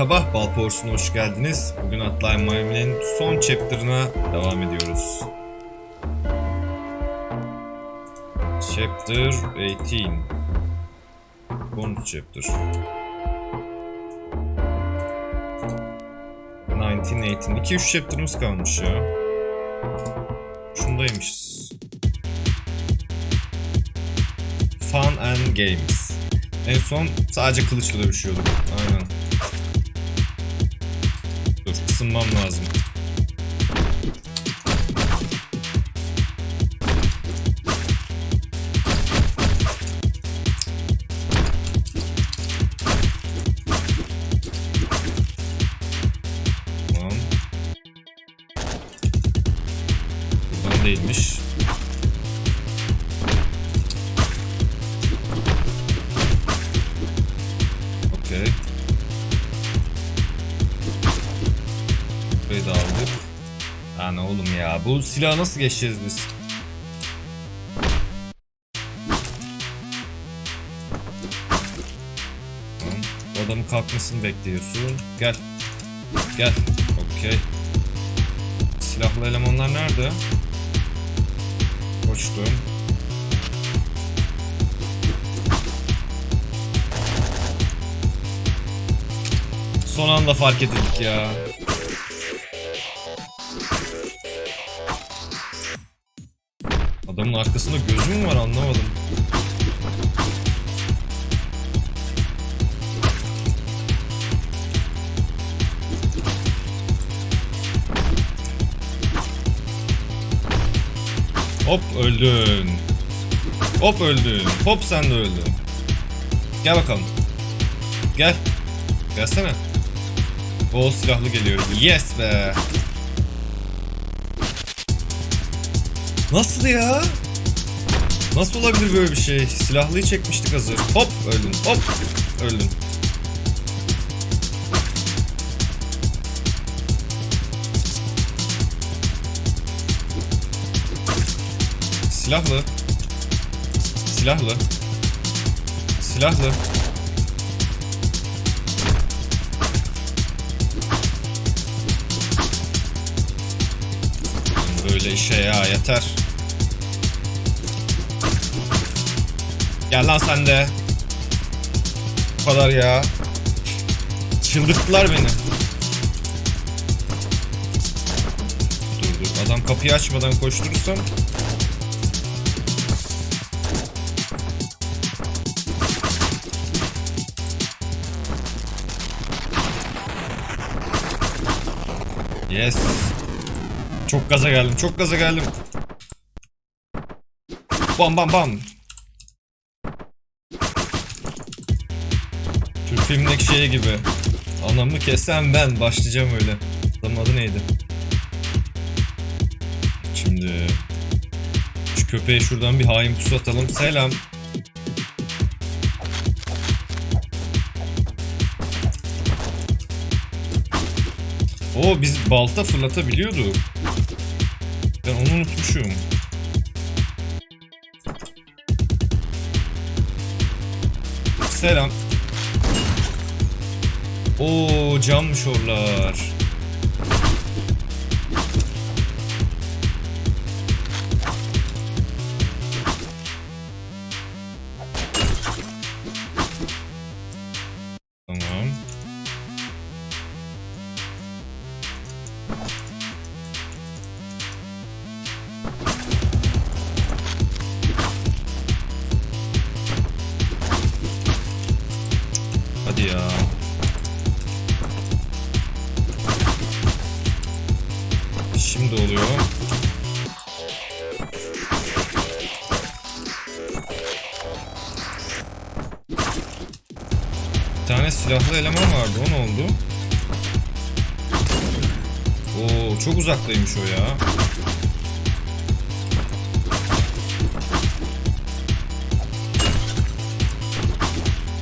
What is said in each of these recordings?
Merhaba, Balporsu'na hoş geldiniz. Bugün Atline Miami'nin son chapter'ına devam ediyoruz. Chapter 18 Bonus chapter 1918 2-3 chapter'ımız kalmış ya. Şundaymışız. Fun and Games. En son sadece kılıçla dövüşüyorduk. Aynen. Isınmam lazım. Oğlum ya. Bu silahı nasıl geçeceğiz biz? Bu adamın kalkmasını bekliyorsun. Gel. Gel. Okey. Silahlı elemanlar nerede? Koştum. Son anda fark edildik ya. Adamın arkasında gözü mü var anlamadım. Hop öldün. Hop öldün. Hop sen de öldün. Gel bakalım. Gel. Gelsene. Bol silahlı geliyor. Yes be. Nasıl ya? Nasıl olabilir böyle bir şey? Silahlıyı çekmiştik hazır. Hop öldün. Hop öldün. Silahlı. Silahlı. Silahlı. Böyle işe ya yeter. Gel lan sen de. Bu kadar ya. Çıldırttılar beni. Dur dur adam kapıyı açmadan koşturursam. Yes. Çok gaza geldim, çok gaza geldim. Bam bam bam. Türk filmindeki şey gibi. Anamı kesen ben. Başlayacağım öyle. Adamın adı neydi? Şimdi... Şu köpeğe şuradan bir hain pusu atalım. Selam. O biz balta fırlatabiliyorduk. Ben onu unutmuşum. Selam. Oo cammış oralar.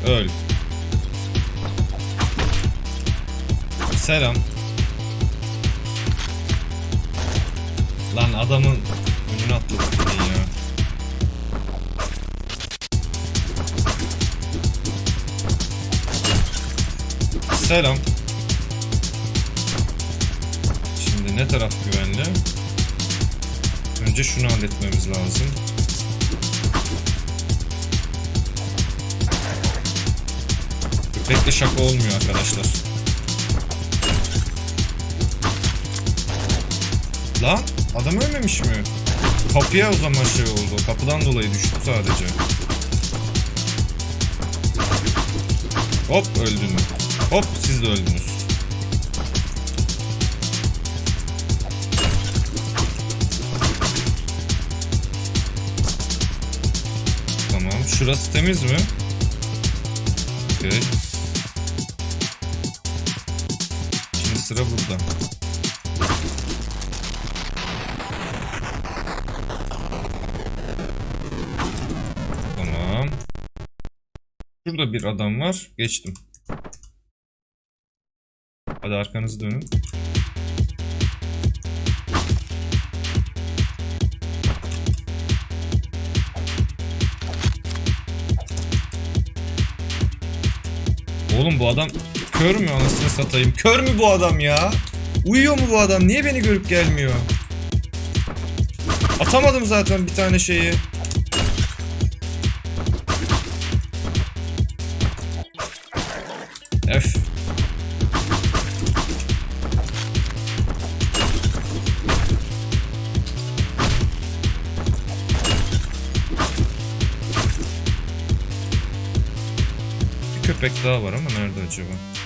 Öl. Selam. Lan adamın önüne atladık ya. Selam. Şimdi ne taraf güvenli? Önce şunu halletmemiz lazım. Köpekle şaka olmuyor arkadaşlar. Lan adam ölmemiş mi? Kapıya o zaman şey oldu. Kapıdan dolayı düştü sadece. Hop öldün. Hop siz de öldünüz. Tamam. Şurası temiz mi? Okey. Sıra burada. Tamam. Şurada bir adam var. Geçtim. Hadi arkanızı dönün. Oğlum bu adam kör mü anasını satayım? Kör mü bu adam ya? Uyuyor mu bu adam? Niye beni görüp gelmiyor? Atamadım zaten bir tane şeyi. F. Bir köpek daha var ama nerede acaba?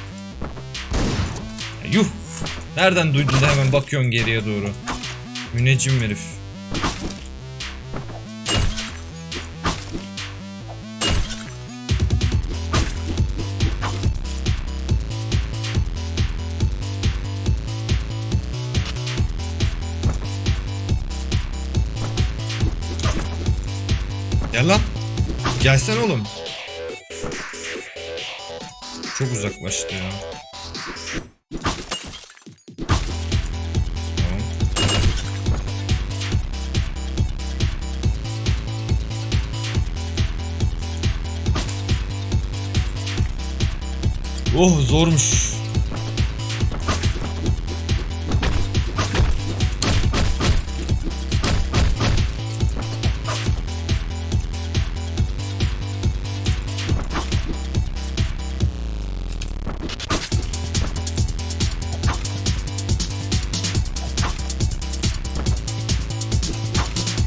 Nereden duydun da hemen bakıyorsun geriye doğru. Müneccim herif. Gel lan. Gelsen oğlum. Çok uzaklaştı ya. Oh zormuş.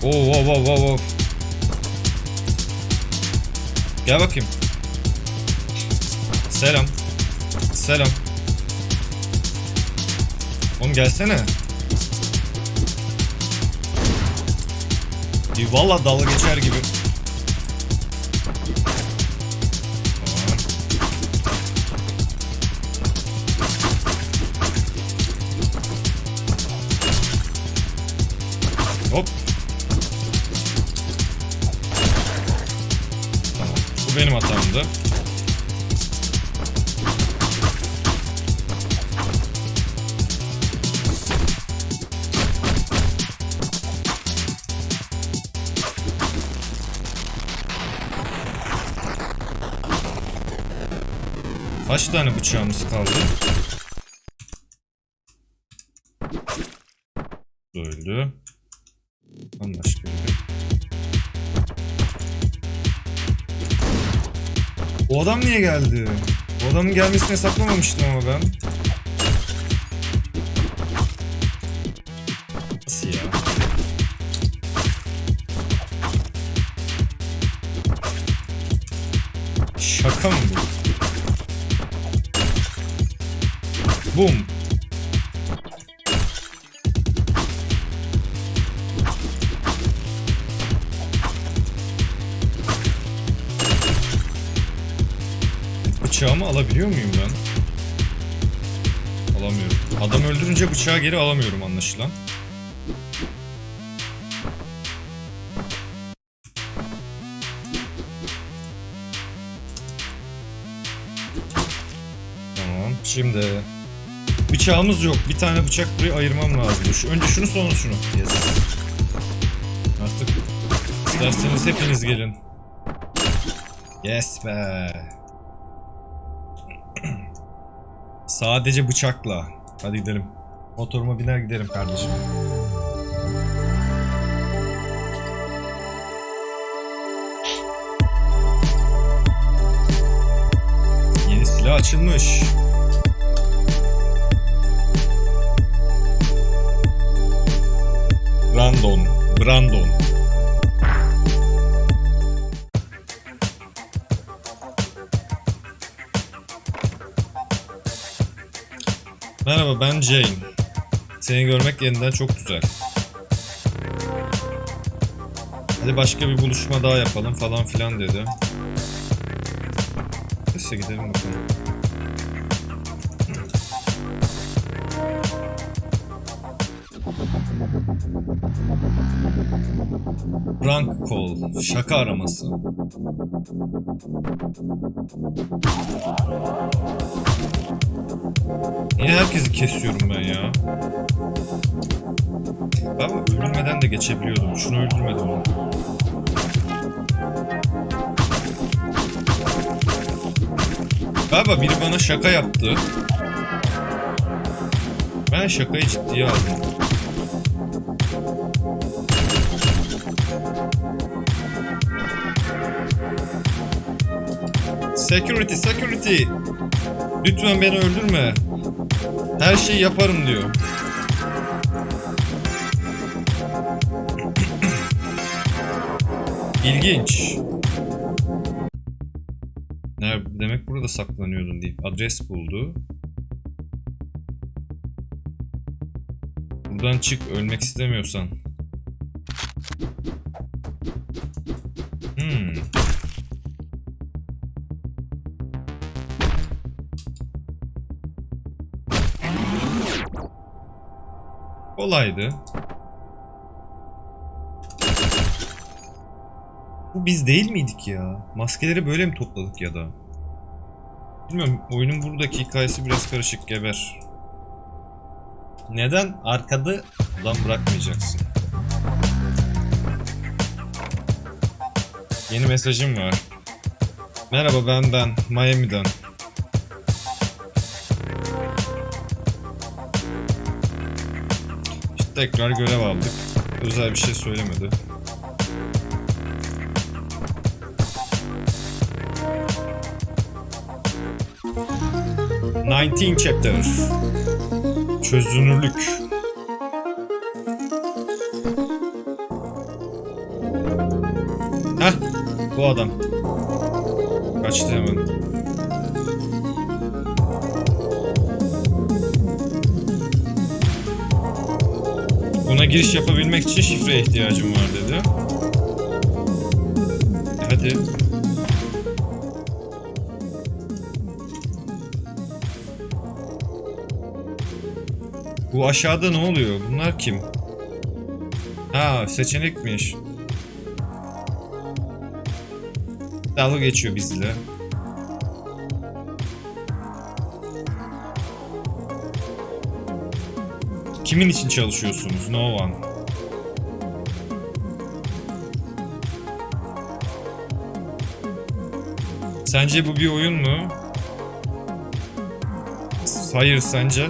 Oo wow wow wow wow. Gel bakayım. Selam. Selam. Oğlum gelsene. İyi valla dalga geçer gibi. Hop. Bu benim hatamdı. Kaç tane bıçağımız kaldı? Öldü. Anlaştık. O adam niye geldi? O adamın gelmesini hesaplamamıştım ama ben. Bıçağımı alabiliyor muyum ben? Alamıyorum. Adam öldürünce bıçağı geri alamıyorum anlaşılan. Tamam. Şimdi bıçağımız yok. Bir tane bıçak buraya ayırmam lazım. Önce şunu sonra şunu. Yes. Artık isterseniz hepiniz gelin. Yes be. Sadece bıçakla. Hadi gidelim. Motoruma biner giderim kardeşim. Yeni silah açılmış. Brandon. Brandon. Merhaba ben Jane. Seni görmek yeniden çok güzel. Hadi başka bir buluşma daha yapalım falan filan dedi. Neyse gidelim bakalım. Prank call, şaka araması. Yine herkesi kesiyorum ben ya. Ben öldürmeden de geçebiliyordum. Şunu öldürmedim onu. Galiba biri bana şaka yaptı. Ben şakayı ciddiye aldım. Security, security. Lütfen beni öldürme. Her şeyi yaparım diyor. İlginç. Ne demek burada saklanıyordun deyip adres buldu. Buradan çık ölmek istemiyorsan. Kolaydı. Bu biz değil miydik ya? Maskeleri böyle mi topladık ya da? Bilmiyorum oyunun buradaki hikayesi biraz karışık geber. Neden arkada adam bırakmayacaksın? Yeni mesajım var. Merhaba ben ben Miami'den. Tekrar görev aldık. Özel bir şey söylemedi. Nineteen chapter. Çözünürlük. Heh, bu adam. Kaçtı hemen. Giriş yapabilmek için şifreye ihtiyacım var dedi. Hadi. Bu aşağıda ne oluyor? Bunlar kim? Ha seçenekmiş. Dalga geçiyor bizle. Kimin için çalışıyorsunuz? No one. Sence bu bir oyun mu? Hayır sence?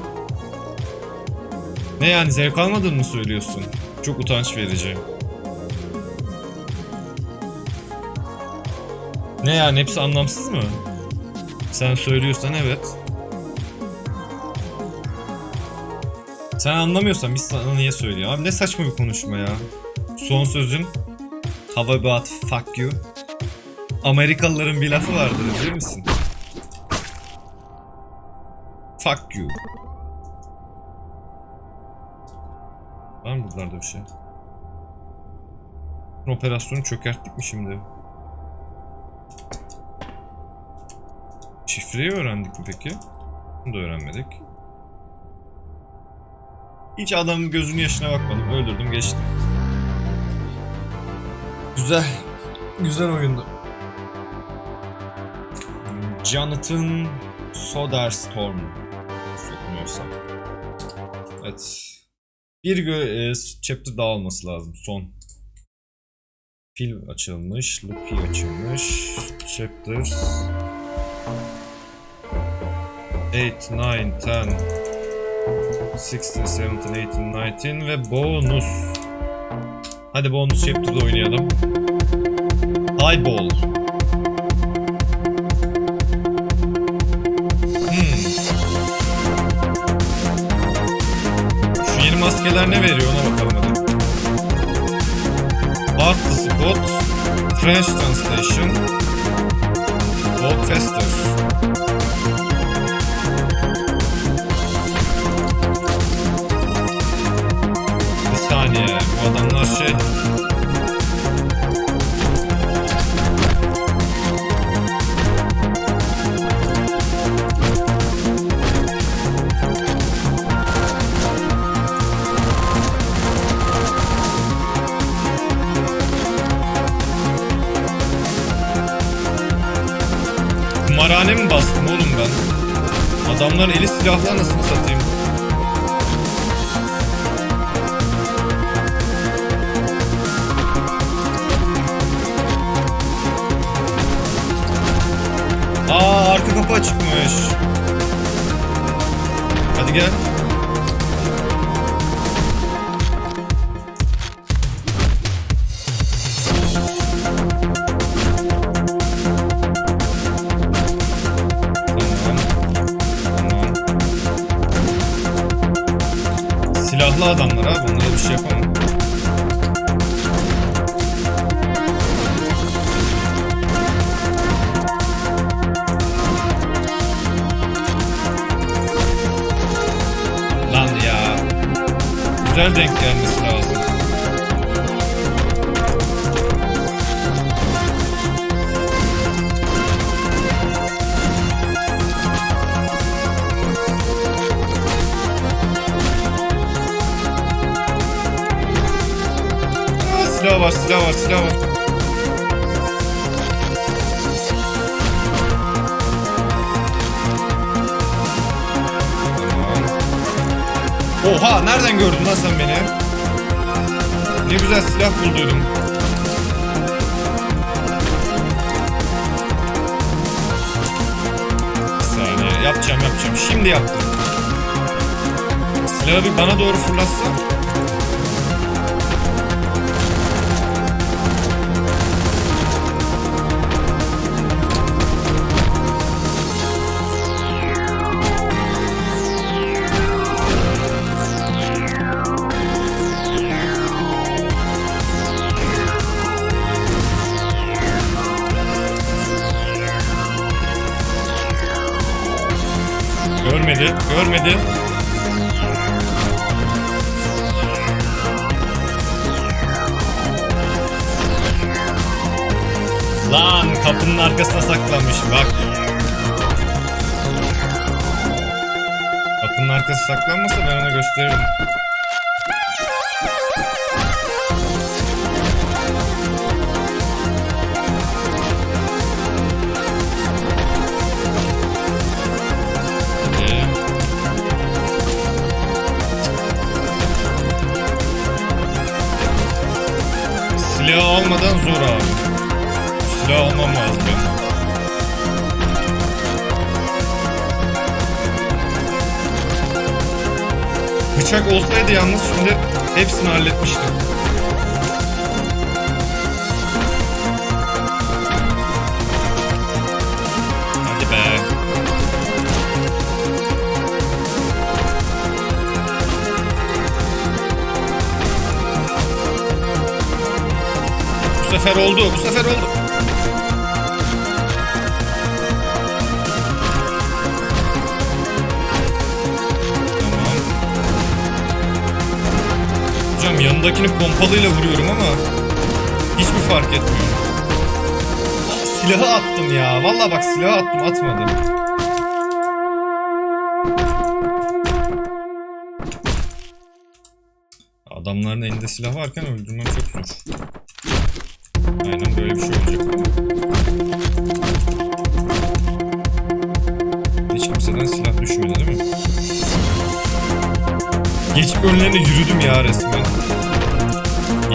Ne yani zevk almadın mı söylüyorsun? Çok utanç verici. Ne yani hepsi anlamsız mı? Sen söylüyorsan evet. Sen anlamıyorsan biz sana niye söylüyor? Abi ne saçma bir konuşma ya. Son sözün How about fuck you? Amerikalıların bir lafı vardır bilir misin? Fuck you. Var mı buralarda bir şey? Operasyonu çökerttik mi şimdi? Şifreyi öğrendik mi peki? Bunu da öğrenmedik. Hiç adamın gözünün yaşına bakmadım. Öldürdüm geçtim. Güzel. Güzel oyundu. Jonathan Soderstrom. Sokmuyorsam. Evet. Bir gö- e, chapter daha olması lazım. Son. Fil açılmış. Lucky açılmış. Chapters. 8, 9, 10. 16, 17, 18, 19 ve bonus. Hadi bonus chapter'da oynayalım. Highball. Hmm. Şu yeni maskeler ne veriyor ona bakalım hadi. Art the Spot, French Translation, Walk Faster. Kumarhane mi bastım oğlum ben? Adamların eli silahlı anasını satayım. Aa arka kapı açıkmış. Hadi gel. Silahlı adamlar abi onlara bir şey yapamam. Lan ya. Güzel denk gelmesi var, silah. Oha, nereden gördün lan sen beni? Ne güzel silah bulduydum. Saniye, yapacağım yapacağım. Şimdi yaptım. Silahı bir bana doğru fırlatsa. Görmedi. Lan kapının arkasına saklanmış bak. Kapının arkası saklanmasa ben ona gösteririm. Almadan zor abi. Silah almam lazım. Bıçak olsaydı yalnız şimdi hepsini halletmiştim. Sefer oldu, bu sefer oldu. Tamam. Hocam yanındakini pompalıyla vuruyorum ama hiç mi fark etmiyor? Silahı attım ya. Vallahi bak silahı attım atmadı. Adamların elinde silah varken öldürmem çok zor. Bir şey. Hiç kimseden silah düşmedi değil mi? Geçip önlerine yürüdüm ya resmen.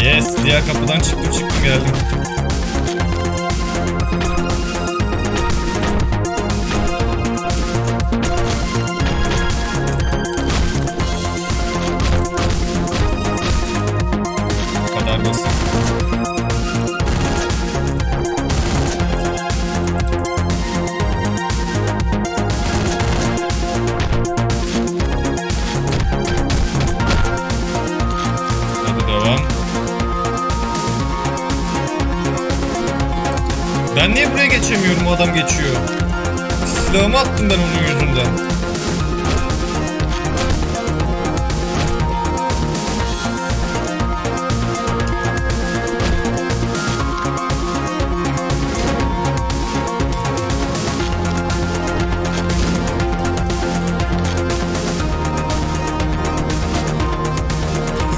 Yes, diğer kapıdan çıktım çıktım geldim. Ben onun yüzünden.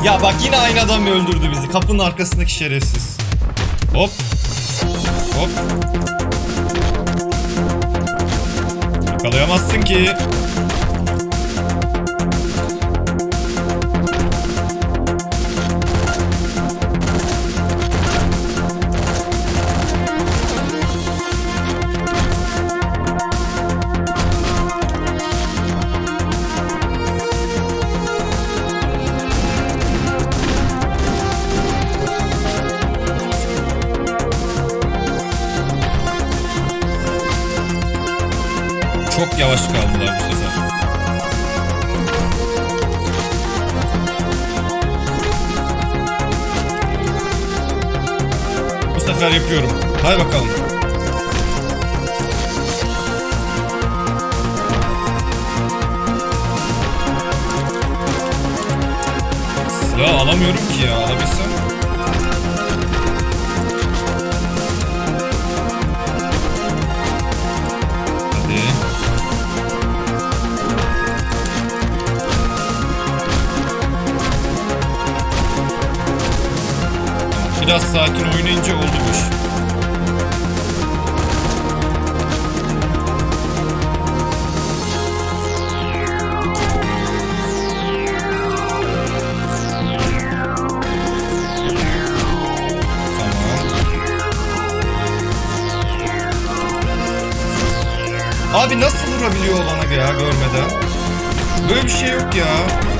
Ya bak yine aynı adam öldürdü bizi. Kapının arkasındaki şerefsiz. Hop. Hop. Yakalayamazsın ki. Sefer yapıyorum. Hay bakalım. Silah alamıyorum ki ya. Alabilsem. Biraz sakin oynayınca oldu bu iş. Abi nasıl vurabiliyor olana ya görmeden? Böyle bir şey yok ya.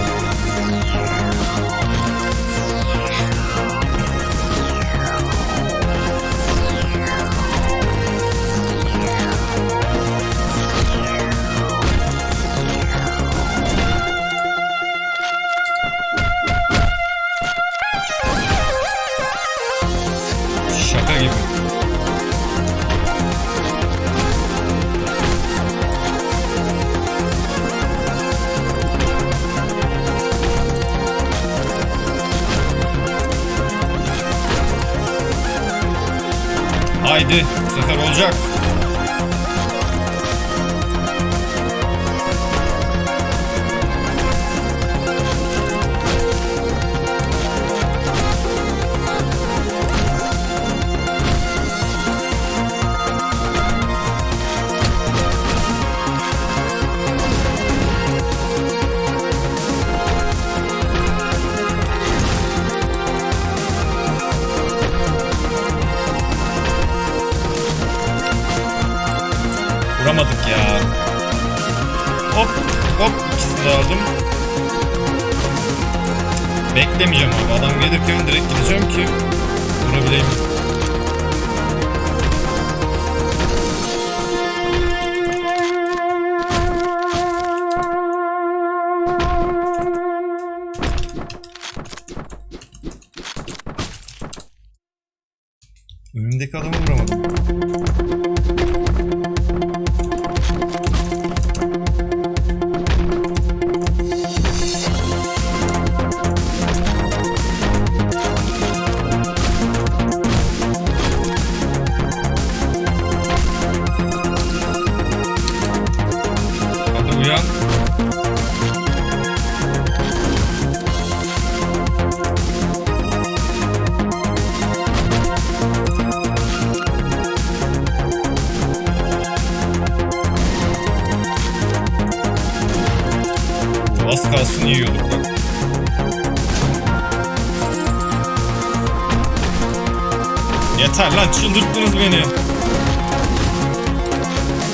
Beni.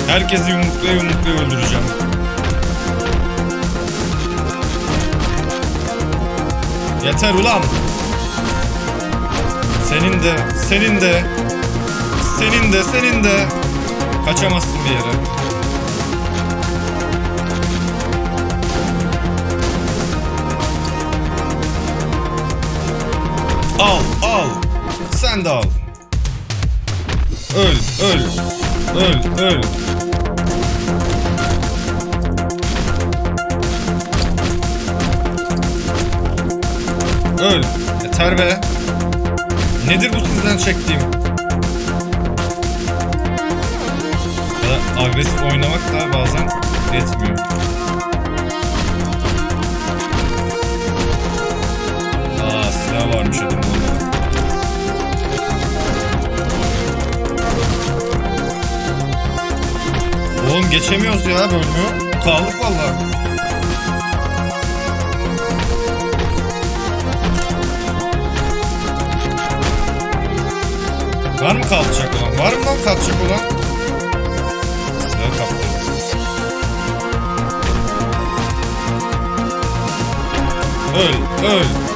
Herkesi yumruklaya yumruklaya öldüreceğim. Yeter ulan. Senin de, senin de, senin de, senin de. Kaçamazsın bir yere. Al, al. Sen de al. Öl, öl. öl, öl. Öl. Yeter be. Nedir bu sizden çektiğim? Ya agresif oynamak da bazen yetmiyor. Aa silah varmış adamın Oğlum geçemiyoruz ya bölümü. Kaldık vallahi. Var mı kalkacak olan? Var mı lan kalkacak olan? Silah kaptı. Öl, öl.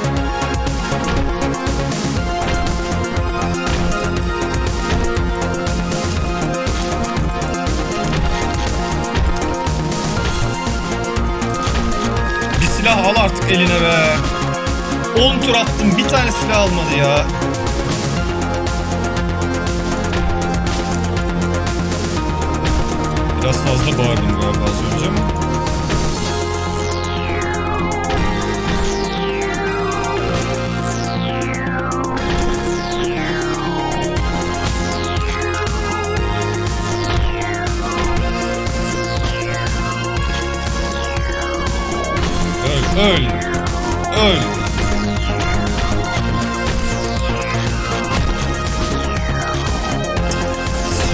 Eline be. 10 tur attım bir tane silah almadı ya. Biraz fazla bağırdım galiba az. Öl, öl.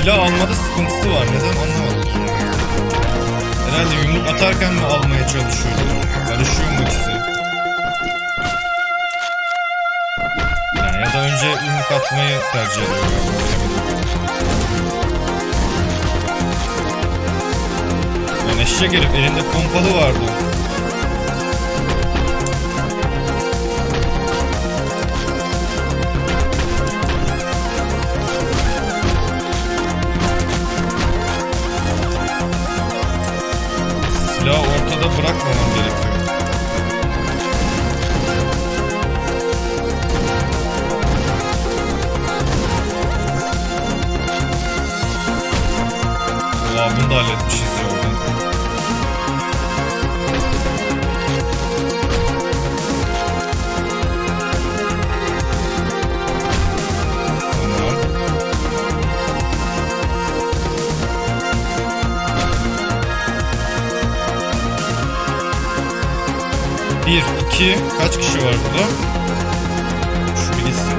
Silah almada sıkıntısı var. Neden anlamadım. Herhalde yumruk atarken mi almaya çalışıyordu? Karışıyor mu ikisi? Yani ya da önce yumruk atmayı tercih ediyor. Yani eşek herif elinde pompalı vardı. da bırakmamam 1, 2, kaç kişi var burada? Şu bir gitsin.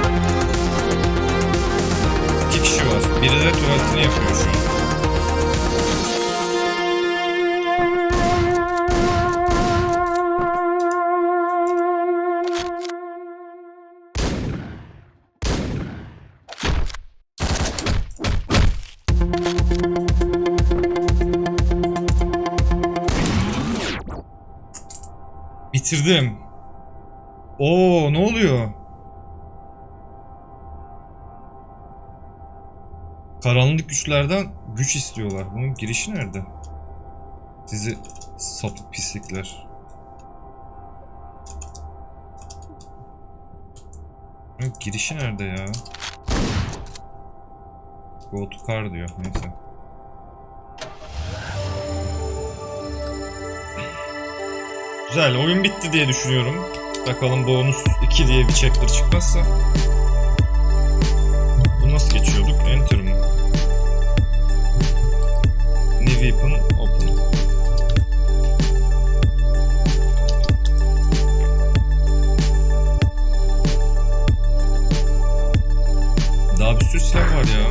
2 kişi var. Biri de tuvaletini yapıyor şu an. Bitirdim. Oo ne oluyor? Karanlık güçlerden güç istiyorlar. Bunun girişi nerede? Sizi sapık pislikler. Bunun girişi nerede ya? Go to car diyor. Neyse. Güzel. Oyun bitti diye düşünüyorum. Bakalım bonus 2 diye bir chapter çıkmazsa. Bu nasıl geçiyorduk? Enter mı? New weapon open. Daha bir sürü silah var ya.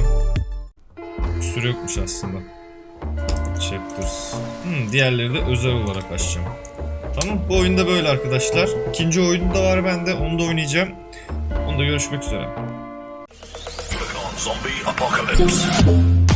Bir sürü yokmuş aslında. Chapters. Hmm, diğerleri de özel olarak açacağım. Tamam bu oyunda böyle arkadaşlar. İkinci oyunu da var bende. Onu da oynayacağım. Onda görüşmek üzere. Zombie apocalypse.